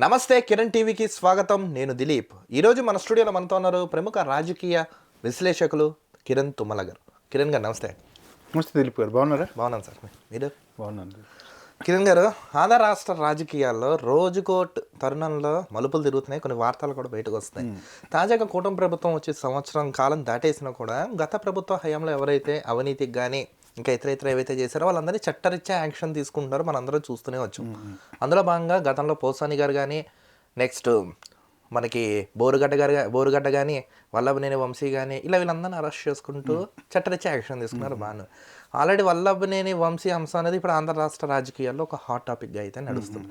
నమస్తే కిరణ్ టీవీకి స్వాగతం. నేను దిలీప్. ఈరోజు మన స్టూడియోలో మనతో ఉన్నారు ప్రముఖ రాజకీయ విశ్లేషకులు కిరణ్ తుమ్మల గారు కిరణ్ గారు నమస్తే. నమస్తే దిలీప్ గారు. బాగున్నారా? బాగున్నాను సార్. మీరు? బాగున్నాను కిరణ్ గారు ఆంధ్ర రాష్ట్ర రాజకీయాల్లో రోజుకోట్ తరుణంలో మలుపులు తిరుగుతున్నాయి. కొన్ని వార్తలు కూడా బయటకు వస్తున్నాయి. తాజాగా కూటమి ప్రభుత్వం వచ్చి సంవత్సరం కాలం దాటేసినా కూడా గత ప్రభుత్వ హయాంలో ఎవరైతే అవినీతికి కానీ ఇంకా ఇతర ఇతర ఏవైతే చేశారో వాళ్ళందరినీ చట్టరీత్యా యాక్షన్ తీసుకుంటారో మనందరం చూస్తూనే వచ్చాం. అందులో భాగంగా గతంలో పోసాని గారు కానీ నెక్స్ట్ మనకి బోరుగడ్డ గారు బోరుగడ్డ కానీ వల్లభనేని వంశీ కానీ ఇలా వీళ్ళందరినీ అరెస్ట్ చేసుకుంటూ చట్టరీత్యా యాక్షన్ తీసుకున్నారు బాను. ఆల్రెడీ వల్లభనేని వంశీ అంశం అనేది ఇప్పుడు ఆంధ్ర రాష్ట్ర రాజకీయాల్లో ఒక హాట్ టాపిక్గా అయితే నడుస్తుంది.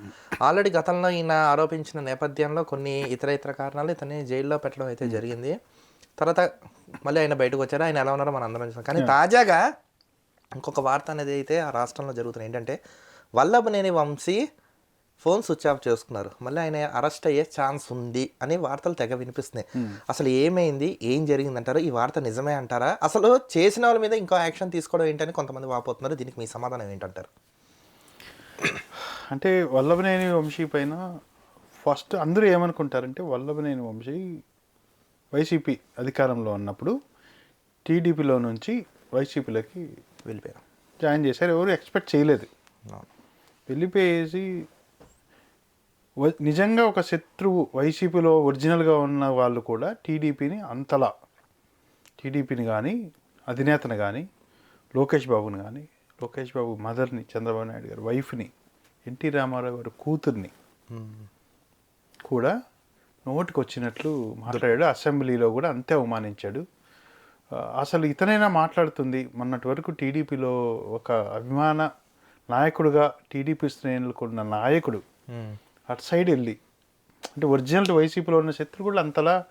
ఆల్రెడీ గతంలో ఈయన ఆరోపించిన నేపథ్యంలో కొన్ని ఇతర ఇతర కారణాలు ఇతన్ని జైల్లో పెట్టడం అయితే జరిగింది. తర్వాత మళ్ళీ ఆయన బయటకు వచ్చారు. ఆయన ఎలా ఉన్నారో మనం అందరం చూసాం. కానీ తాజాగా ఇంకొక వార్త అనేది అయితే ఆ రాష్ట్రంలో జరుగుతుంది. ఏంటంటే Vallabhaneni Vamsi phone switch off చేసుకున్నారు. మళ్ళీ ఆయన అరెస్ట్ అయ్యే ఛాన్స్ ఉంది అని వార్తలు తెగ వినిపిస్తున్నాయి. అసలు ఏమైంది? ఏం జరిగిందంటారు? ఈ వార్త నిజమే అంటారా? అసలు చేసిన వాళ్ళ మీద ఇంకో యాక్షన్ తీసుకోవడం ఏంటని కొంతమంది వాపోతున్నారు. దీనికి మీ సమాధానం ఏంటంటారు? అంటే వల్లభనేని వంశీ పైన ఫస్ట్ అందరూ ఏమనుకుంటారంటే వల్లభనేని వంశీ వైసీపీ అధికారంలో ఉన్నప్పుడు టీడీపీలో నుంచి వైసీపీలోకి వెళ్ళిపోయారు. జాయిన్ చేశారు. ఎవరు ఎక్స్పెక్ట్ చేయలేదు. వెళ్ళిపోయేసి నిజంగా ఒక శత్రువు వైసీపీలో ఒరిజినల్గా ఉన్న వాళ్ళు కూడా టీడీపీని అంతలా టీడీపీని కానీ అధినేతను కానీ లోకేష్ బాబుని కానీ లోకేష్ బాబు మదర్ని చంద్రబాబు నాయుడు గారు వైఫ్ని ఎన్టీ రామారావు గారి కూతుర్ని కూడా నోటికి వచ్చినట్లు మాట్లాడాడు. అసెంబ్లీలో కూడా అంతే అవమానించాడు. అసలు ఇతనైనా మాట్లాడుతుంది? మొన్నటి వరకు టీడీపీలో ఒక అభిమాన నాయకుడుగా టీడీపీ శ్రేణులకు ఉన్న నాయకుడు. అటు సైడ్ వెళ్ళి. అంటే ఒరిజినల్ వైసీపీలో ఉన్న శత్రు కూడా అంతలా.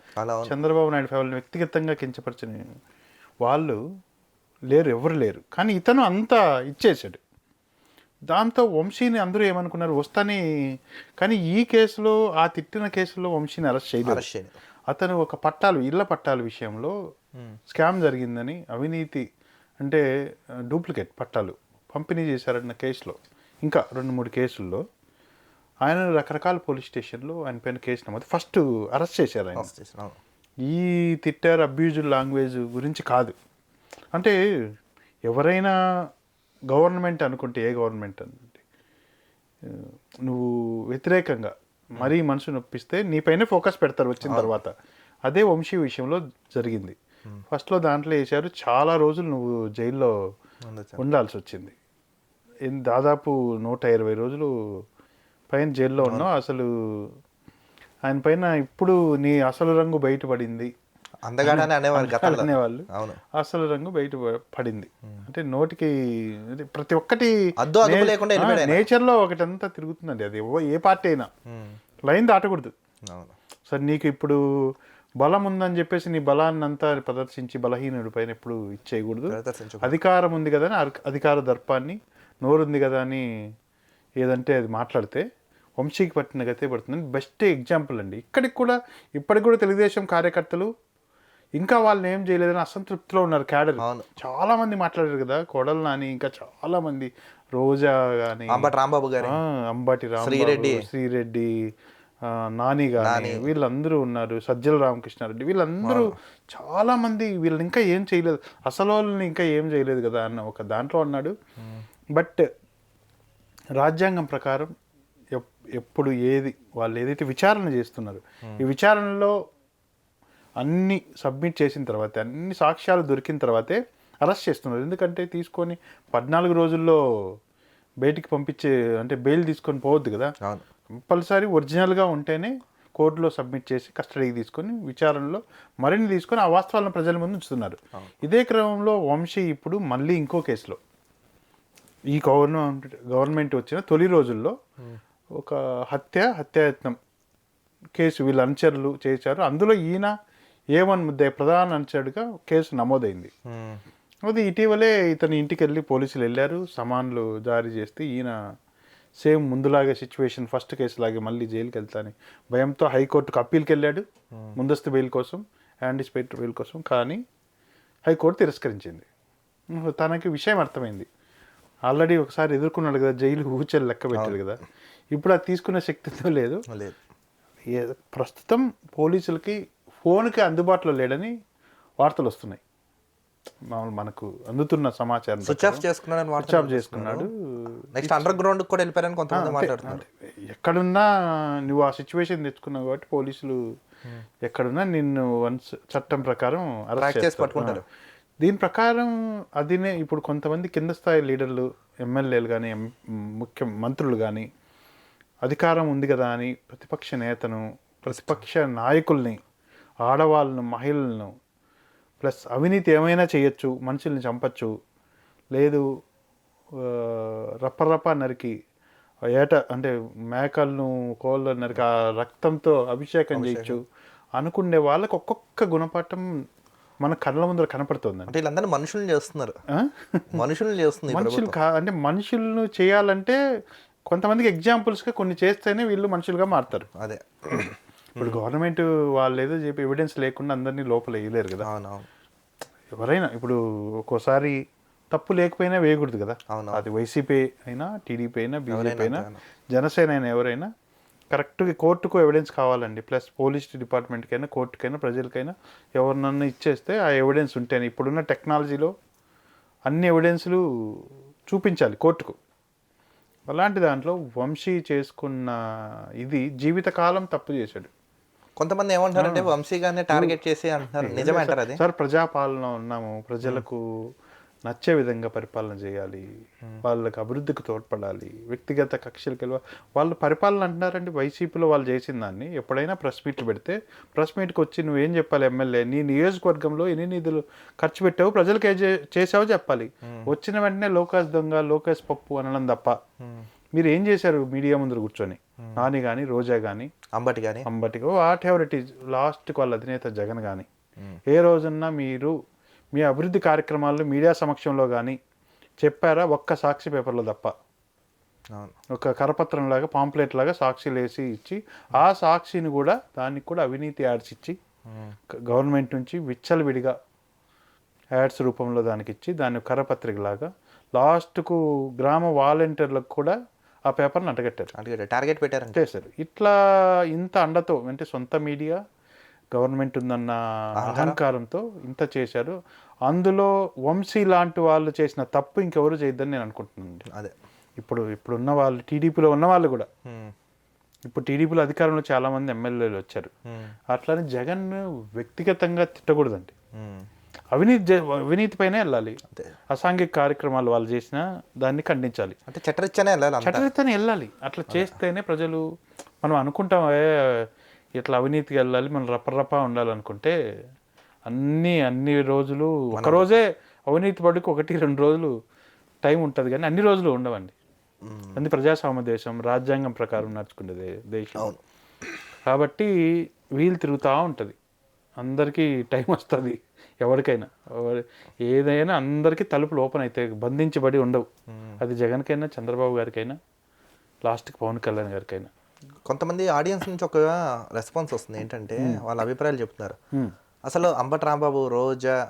చంద్రబాబు నాయుడు ఫ్యామిలీని వ్యక్తిగతంగా కించపరిచిన వాళ్ళు లేరు ఎవరు లేరు. కానీ ఇతను అంతా ఇచ్చేసాడు దాంతో వంశీని అందరూ ఏమనుకున్నారు? వస్తాని. కానీ ఈ కేసులో ఆ తిట్టిన కేసులో వంశీని అరెస్ట్ చేయలేదు. అతను ఒక పట్టాలు ఇళ్ళ పట్టాల విషయంలో స్కామ్ జరిగిందని అవినీతి అంటే డూప్లికేట్ పట్టాలు పంపిణీ చేశారన్న కేసులో. ఇంకా రెండు మూడు కేసుల్లో ఆయన రకరకాల పోలీస్ స్టేషన్లో ఆయన పైన కేసు నమోదు. ఫస్ట్ అరెస్ట్ చేశారు ఆయన. ఈ తిట్టారు అబ్యూజ్డ్ లాంగ్వేజ్ గురించి కాదు. అంటే ఎవరైనా గవర్నమెంట్ అనుకుంటే ఏ గవర్నమెంట్ అనుకుంటే నువ్వు వ్యతిరేకంగా మరీ మనసు నొప్పిస్తే నీపైనే ఫోకస్ పెడతారు వచ్చిన తర్వాత. అదే వంశీ విషయంలో జరిగింది. ఫస్ట్లో దాంట్లో వేశారు చాలా రోజులు నువ్వు జైల్లో. ఉండాల్సి వచ్చింది దాదాపు నూట ఇరవై రోజులు పైన జైల్లో ఉన్నావు అసలు ఆయన పైన ఇప్పుడు నీ అసలు రంగు బయటపడింది. అందగాడని అనేవారు గతంలో. అనేవాళ్ళు అవును. అసలు రంగు బయట పడింది. అంటే నోటికి ప్రతి ఒక్కటి అద్దు అదుపు లేకుండా వెళ్ళిపోయాడు ఆయన. నేచర్లో ఒకటంతా తిరుగుతుందండి. అది ఏ పార్టీ అయినా. లైన్ దాటకూడదు. అవును. సరే నీకు ఇప్పుడు బలం ఉందని చెప్పేసి నీ బలాన్ని అంతా ప్రదర్శించి బలహీనుడి పైన ఎప్పుడు ఇచ్చేయకూడదు. అధికారం ఉంది కదా అని అధికార దర్పాన్ని నోరుంది కదా అని ఏదంటే అది మాట్లాడితే వంశీకి పట్టిన గతే పడుతుంది బెస్ట్ ఎగ్జాంపుల్ అండి. ఇక్కడికి కూడా ఇప్పటికి కూడా తెలుగుదేశం కార్యకర్తలు ఇంకా వాళ్ళని ఏం చేయలేదని అసంతృప్తిలో ఉన్నారు క్యాడర్. చాలా మంది మాట్లాడారు కదా కొడలు నాని ఇంకా చాలా మంది రోజా కానీ అంబటి రాంబాబు గారి. అంబాటి శ్రీరెడ్డి. శ్రీరెడ్డి నాని గాని వీళ్ళందరూ ఉన్నారు. సజ్జల రామకృష్ణారెడ్డి వీళ్ళందరూ చాలా మంది వీళ్ళని ఇంకా ఏం చేయలేదు. అసలు వాళ్ళని ఇంకా ఏం చేయలేదు కదా అన్న ఒక దాంట్లో అన్నాడు. బట్ రాజ్యాంగం ప్రకారం ఎప్- ఎప్పుడు ఏది వాళ్ళు ఏదైతే విచారణ చేస్తున్నారు ఈ విచారణలో అన్ని సబ్మిట్ చేసిన తర్వాత అన్ని సాక్ష్యాలు దొరికిన తర్వాతే అరెస్ట్ చేస్తున్నారు. ఎందుకంటే తీసుకొని పద్నాలుగు రోజుల్లో బయటికి పంపించే అంటే బెయిల్ తీసుకొని పోవద్దు కదా. కంపల్సరీ ఒరిజినల్గా ఉంటేనే కోర్టులో సబ్మిట్ చేసి కస్టడీకి తీసుకొని విచారణలో మరిన్ని తీసుకొని ఆ వాస్తవాలను ప్రజల ముందు ఉంచుతున్నారు. ఇదే క్రమంలో వంశీ ఇప్పుడు మళ్ళీ ఇంకో కేసులో. ఈ గవర్నమెంట్ గవర్నమెంట్ వచ్చిన తొలి రోజుల్లో ఒక హత్య హత్యాయత్నం కేసు వీళ్ళ అనుచరులు చేశారు. అందులో ఈయన ఏ వన్ ముద్ద ప్రధాన అనుచరుడుగా కేసు నమోదైంది. ఉమ్. అది ఇటీవలే ఇతని ఇంటికి వెళ్ళి పోలీసులు వెళ్ళారు సమాన్లు జారీ చేస్తే ఈయన సేమ్ ముందులాగే సిచ్యువేషన్ ఫస్ట్ కేసు లాగే మళ్ళీ జైలుకి వెళ్తాని భయంతో హైకోర్టుకు అప్పీల్కి వెళ్ళాడు ముందస్తు బెయిల్ కోసం యాంటిసిపేటరీ బెయిల్ కోసం కానీ హైకోర్టు తిరస్కరించింది. తనకి విషయం అర్థమైంది. ఆల్రెడీ ఒకసారి ఎదుర్కొన్నాడు కదా జైలు ఊచలు లెక్క పెట్టాడు కదా. ఇప్పుడు అది తీసుకునే శక్తితో లేదు. ప్రస్తుతం పోలీసులకి ఫోన్కి అందుబాటులో లేడని వార్తలు వస్తున్నాయి. మామూలు మనకు అందుతున్న సమాచారం స్విచ్ ఆఫ్ చేసుకున్నాడని స్విచ్ ఆఫ్ చేసుకున్నాడు. నెక్స్ట్ అండర్ గ్రౌండ్ కూడా వెళ్ళిపోయారని కొంతమంది మాట్లాడుతున్నారు. ఎక్కడున్నా నువ్వు ఆ సిచ్యువేషన్ తెచ్చుకున్నావు కాబట్టి పోలీసులు ఎక్కడున్నా నిన్ను వన్స్ చట్టం ప్రకారం అరెస్ట్ చేసి. పట్టుకుంటారు. దీని ప్రకారం అదినే ఇప్పుడు కొంతమంది కింద స్థాయి లీడర్లు ఎమ్మెల్యేలు కానీ ముఖ్య మంత్రులు కానీ అధికారం ఉంది కదా అని ప్రతిపక్ష నేతను ప్రతిపక్ష నాయకుల్ని ఆడవాళ్ళను మహిళలను ప్లస్ అవినీతి ఏమైనా చేయొచ్చు మనుషుల్ని చంపచ్చు లేదు రప్పరప్ప నరికి ఏట అంటే మేకలను కోళ్ళ నరికి ఆ రక్తంతో అభిషేకం చేయొచ్చు అనుకునే వాళ్ళకి ఒక్కొక్క గుణపాఠం మన కళ్ళ ముందర కనపడుతుందండి అంటే వీళ్ళందరూ మనుషుల్ని చేస్తున్నారు? మనుషుల్ని చేస్తుంది ఈ మనుషులు. కా అంటే మనుషులను చేయాలంటే కొంతమందికి ఎగ్జాంపుల్స్గా కొన్ని చేస్తేనే వీళ్ళు మనుషులుగా మారుతారు. అదే. ఇప్పుడు గవర్నమెంట్ వాళ్ళు ఏదో చెప్పి ఎవిడెన్స్ లేకుండా అందరినీ లోపల వేయలేరు కదా. అవునవును. ఎవరైనా ఇప్పుడు ఒక్కోసారి తప్పు లేకపోయినా వేయకూడదు కదా. అవును. అది వైసీపీ అయినా టీడీపీ అయినా బీజేపీ అయినా. జనసేన అయినా ఎవరైనా కరెక్ట్గా కోర్టుకు ఎవిడెన్స్ కావాలండి. ప్లస్ పోలీస్ డిపార్ట్మెంట్కైనా కోర్టుకైనా ప్రజలకైనా ఎవరినన్నా ఇచ్చేస్తే ఆ ఎవిడెన్స్ ఉంటేనే. ఇప్పుడున్న టెక్నాలజీలో అన్ని ఎవిడెన్స్లు చూపించాలి కోర్టుకు. అలాంటి దాంట్లో వంశీ చేసుకున్న ఇది జీవితకాలం తప్పు చేశాడు. కొంతమంది ఏమంటారంటే వంశీగానే టార్గెట్ చేసి అంటున్నారు. నిజమే అంటారు అది? సార్ ప్రజాపాలన ఉన్నాము. ప్రజలకు నచ్చే విధంగా పరిపాలన చేయాలి. వాళ్ళకి అభివృద్ధికి తోడ్పడాలి. వ్యక్తిగత కక్షలకు వెళ్ళ వాళ్ళు పరిపాలన అంటున్నారండి వైసీపీలో వాళ్ళు చేసిన దాన్ని ఎప్పుడైనా ప్రెస్ మీట్లు పెడితే ప్రెస్ మీట్కి వచ్చి నువ్వేం చెప్పాలి ఎమ్మెల్యే? నీ నియోజకవర్గంలో ఎన్ని నిధులు ఖర్చు పెట్టావు ప్రజలకు చేసావో చెప్పాలి. వచ్చిన వెంటనే లోకేష్ దొంగ లోకేష్ పప్పు అనడం తప్ప. మీరు ఏం చేశారు మీడియా ముందు కూర్చొని? నాని కానీ రోజా కానీ అంబటి కానీ అంబటికి వాట్ ఎవర్ ఇట్ ఈజ్. లాస్ట్కి వాళ్ళ అధినేత జగన్ కానీ ఏ రోజున్నా మీరు మీ అభివృద్ధి కార్యక్రమాలు మీడియా సమక్షంలో కానీ చెప్పారా ఒక్క సాక్షి పేపర్లో తప్ప? ఒక కరపత్రం లాగా పాంప్లెట్ లాగా సాక్షిలు వేసి ఇచ్చి ఆ సాక్షిని కూడా దానికి కూడా అవినీతి యాడ్స్ ఇచ్చి గ- గవర్నమెంట్ నుంచి విచ్చలవిడిగా యాడ్స్ రూపంలో దానికి ఇచ్చి దాన్ని కరపత్రిక లాగా లాస్ట్కు గ్రామ వాలంటీర్లకు కూడా ఆ పేపర్ని అంటగట్టారు. అంటే టార్గెట్ పెట్టారంటే. చేశారు ఇట్లా ఇంత అండతో అంటే సొంత మీడియా గవర్నమెంట్ ఉందన్న అహంకారంతో ఇంత చేశారు. అందులో వంశీ లాంటి వాళ్ళు చేసిన తప్పు ఇంకెవరు చేయొద్దని నేను అనుకుంటున్నాను అదే. ఇప్పుడు ఇప్పుడున్న వాళ్ళు టీడీపీలో ఉన్న వాళ్ళు కూడా. ఇప్పుడు టీడీపీలో అధికారంలో చాలా మంది ఎమ్మెల్యేలు వచ్చారు. అట్లానే జగన్ వ్యక్తిగతంగా తిట్టకూడదండి. అవినీతి అవినీతి పైనే వెళ్ళాలి. అసాంఘిక కార్యక్రమాలు వాళ్ళు చేసిన దాన్ని ఖండించాలి. అంటే చట్టరీత్యానే వెళ్ళాలి చట్టరీత్యానే వెళ్ళాలి. అట్లా చేస్తేనే ప్రజలు మనం అనుకుంటాం "ఏ, ఇట్లా అవినీతికి వెళ్ళాలి మనం రప్పరప్ప ఉండాలనుకుంటే అన్ని అన్ని రోజులు ఒక రోజే అవినీతి పడుకు ఒకటి రెండు రోజులు టైం ఉంటుంది కానీ అన్ని రోజులు ఉండవండి. అన్ని ప్రజాస్వామ్య దేశం రాజ్యాంగం ప్రకారం నడుచుకునేదే దేశం. కాబట్టి వీలు తిరుగుతూ ఉంటుంది. అందరికీ టైం వస్తుంది. ఎవరికైనా. ఎవరి- ఏదైనా అందరికీ తలుపులు ఓపెన్ అవుతాయి బంధించబడి ఉండవు. అది జగన్కైనా చంద్రబాబు గారికైనా లాస్ట్కి పవన్ కళ్యాణ్ గారికైనా. కొంతమంది ఆడియన్స్ నుంచి ఒక రెస్పాన్స్ వస్తుంది. ఏంటంటే వాళ్ళ అభిప్రాయాలు చెప్తున్నారు. అసలు అంబటి రాంబాబు రోజా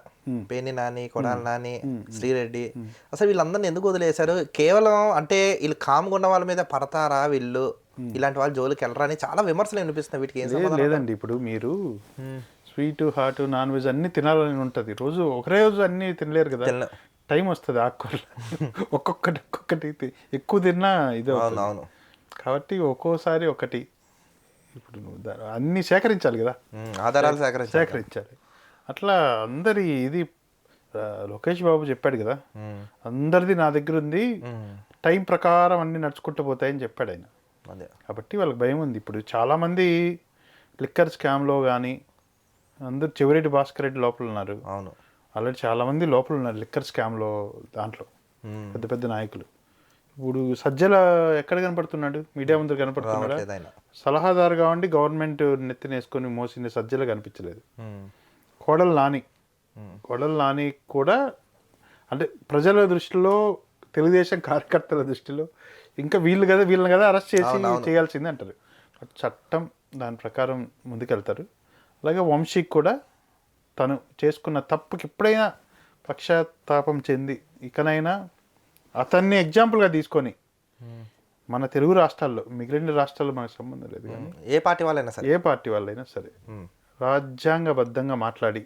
పేని నాని కొడాలి నాని శ్రీరెడ్డి అసలు వీళ్ళందరిని ఎందుకు వదిలేశారు? కేవలం అంటే వీళ్ళు కామ్గా ఉన్న వాళ్ళ మీద పడతారా వీళ్ళు? ఇలాంటి వాళ్ళ జోలికి వెళ్ళరా అని చాలా విమర్శలు వినిపిస్తున్నాయి వీటికి. ఏం లేదండి. ఇప్పుడు మీరు స్వీట్ హాట్ నాన్ వెజ్ అన్ని తినాలని ఉంటుంది. రోజు ఒకరే రోజు అన్ని తినలేరు కదా. టైం వస్తుంది ఆకుకూరలు. ఒక్కొక్కటి ఒక్కొక్కటి ఎక్కువ తిన్నా ఇది అవును కాబట్టి ఒక్కోసారి ఒకటి. ఇప్పుడు నువ్వు అన్ని సేకరించాలి కదా. ఆధారాలు సేకరించాలి. సేకరించాలి. అట్లా అందరి ఇది లోకేష్ బాబు చెప్పాడు కదా. అందరిది నా దగ్గర ఉంది. టైం ప్రకారం అన్ని నడుచుకుంటూ పోతాయని చెప్పాడు ఆయన. అదే. కాబట్టి వాళ్ళకి భయం ఉంది. ఇప్పుడు చాలామంది లిక్కర్ స్కామ్లో కానీ అందరు చివరెడ్డి భాస్కర్ రెడ్డి లోపల ఉన్నారు. అవును. ఆల్రెడీ చాలామంది లోపల ఉన్నారు లిక్కర్ స్కామ్లో దాంట్లో. పెద్ద పెద్ద నాయకులు. ఇప్పుడు సజ్జల ఎక్కడ కనపడుతున్నాడు? మీడియా ముందు కనపడుతున్నాడా? సలహాదారుగా ఉండి గవర్నమెంట్ నెత్తినేసుకొని మోసిన సజ్జల కనిపించలేదు. కోడలు నాని. కోడలు నాని కూడా అంటే ప్రజల దృష్టిలో తెలుగుదేశం కార్యకర్తల దృష్టిలో ఇంకా వీళ్ళు కదా వీళ్ళని కదా అరెస్ట్ చేసి చేయాల్సింది అంటారు. చట్టం దాని ప్రకారం ముందుకెళ్తారు. అలాగే వంశీకి కూడా తను చేసుకున్న తప్పుకి ఎప్పుడైనా పక్షాతాపం చెంది ఇకనైనా అతన్ని ఎగ్జాంపుల్గా తీసుకొని మన తెలుగు రాష్ట్రాల్లో మిగిలిన రాష్ట్రాల్లో మనకు సంబంధం లేదు కానీ ఏ పార్టీ వాళ్ళైనా సరే. ఏ పార్టీ వాళ్ళైనా సరే. రాజ్యాంగబద్ధంగా మాట్లాడి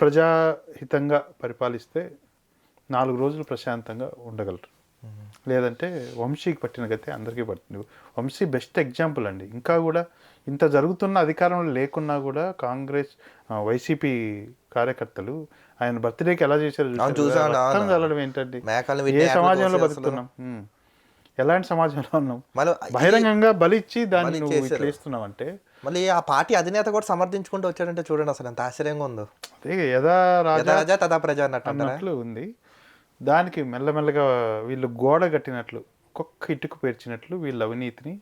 ప్రజాహితంగా పరిపాలిస్తే నాలుగు రోజులు ప్రశాంతంగా ఉండగలరు. లేదంటే వంశీకి పట్టిన గతే అందరికీ పట్టింది. వంశీ బెస్ట్ ఎగ్జాంపుల్ అండి. ఇంకా కూడా ఇంత జరుగుతున్న అధికారంలో లేకున్నా కూడా కాంగ్రెస్ వైసీపీ కార్యకర్తలు ఆయన బర్త్డేకి ఎలా చేశారు. చల్లడం ఏంటండి? ఏ సమాజంలో? బతుకుతున్నాం. ఎలాంటి సమాజంలో ఉన్నాం? బహిరంగంగా బలిచ్చి దాన్ని. ఇట్లా అంటే మళ్ళీ ఆ పార్టీ అధినేత కూడా సమర్థించుకుంటూ వచ్చాడంటే చూడండి అసలు ఎంత ఆశ్చర్యంగా ఉందో. అదే యథా రాజా తథా ప్రజ అన్నట్టు ఉంది. దానికి మెల్లమెల్లగా వీళ్ళు గోడ కట్టినట్లు ఒక్కొక్క ఇటుకు పేర్చినట్లు వీళ్ళ అవినీతిని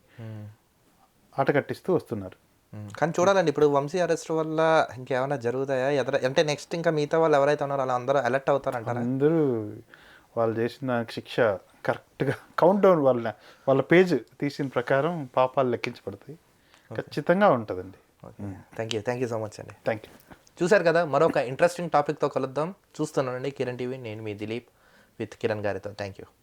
ఆట కట్టిస్తూ వస్తున్నారు. ఉమ్. కానీ చూడాలండి ఇప్పుడు వంశీ అరెస్ట్ వల్ల ఇంకేమైనా జరుగుతాయా? ఎదర అంటే నెక్స్ట్ ఇంకా మిగతా వాళ్ళు ఎవరైతే ఉన్నారో అలా అందరూ అలర్ట్ అవుతారంటారా? అందరూ వాళ్ళు చేసిన దానికి శిక్ష కరెక్ట్గా కౌంట్ డౌన్ వాళ్ళ వాళ్ళ పేజ్ తీసిన ప్రకారం పాపాలు లెక్కించబడతాయి. ఖచ్చితంగా ఉంటుందండి. Thank you thank you so much అండి. థ్యాంక్ యూ చూశారు కదా మరొక ఇంట్రెస్టింగ్ టాపిక్తో కలుద్దాం. చూస్తున్నానండి కిరణ్ టీవీ నేను మీ దిలీప్. విత్ కిరణ్ గారితో థ్యాంక్ యూ